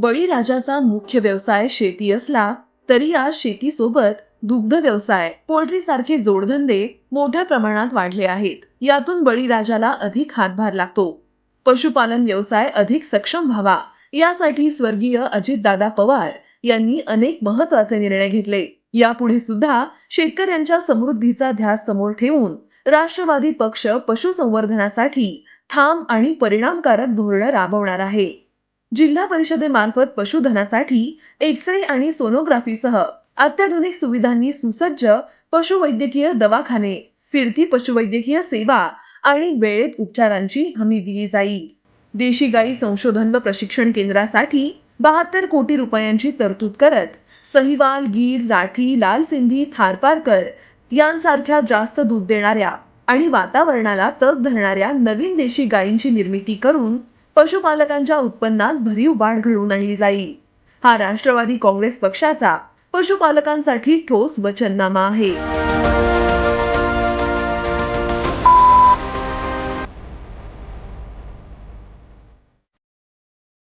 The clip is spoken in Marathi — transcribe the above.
बळीराजाचा मुख्य व्यवसाय शेती असला तरी आज शेतीसोबत दुग्ध व्यवसाय पोल्ट्री सारखे जोडधंदे मोठ्या प्रमाणात वाढले आहेत. यातून बळीराजाला अधिक हातभार लागतो. पशुपालन व्यवसाय अधिक सक्षम व्हावा. यासाठी स्वर्गीय अजितदादा पवार यांनी अनेक महत्त्वाचे निर्णय घेतले. यापुढे सुद्धा शेतकऱ्यांच्या समृद्धीचा ध्यास समोर ठेवून राष्ट्रवादी पक्ष पशुसंवर्धनासाठी ठाम आणि परिणामकारक धोरण राबवणार आहे. जिल्हा परिषदेमार्फत पशुधनासाठी एक्स-रे आणि सोनोग्राफीसह अत्याधुनिक सुविधांनी सुसज्ज पशुवैद्यकीय दवाखाने फिरती पशुवैद्यकीय सेवा आणि वेळेत उपचारांची हमी दिली जाईल देशी गाई संशोधन व प्रशिक्षण केंद्रासाठी बहात्तर कोटी रुपयांची तरतूद करत सहिवाल गीर राठी लाल सिंधी थारपारकर यांसारख्या जास्त दूध देणाऱ्या आणि वातावरणाला तग धरणाऱ्या नवीन देशी गायींची निर्मिती करून पशुपालकांच्या उत्पन्नात भरीव वाढ घडवून आणली जाईल हा राष्ट्रवादी काँग्रेस पक्षाचा पशुपालकांसाठी ठोस वचननामा आहे.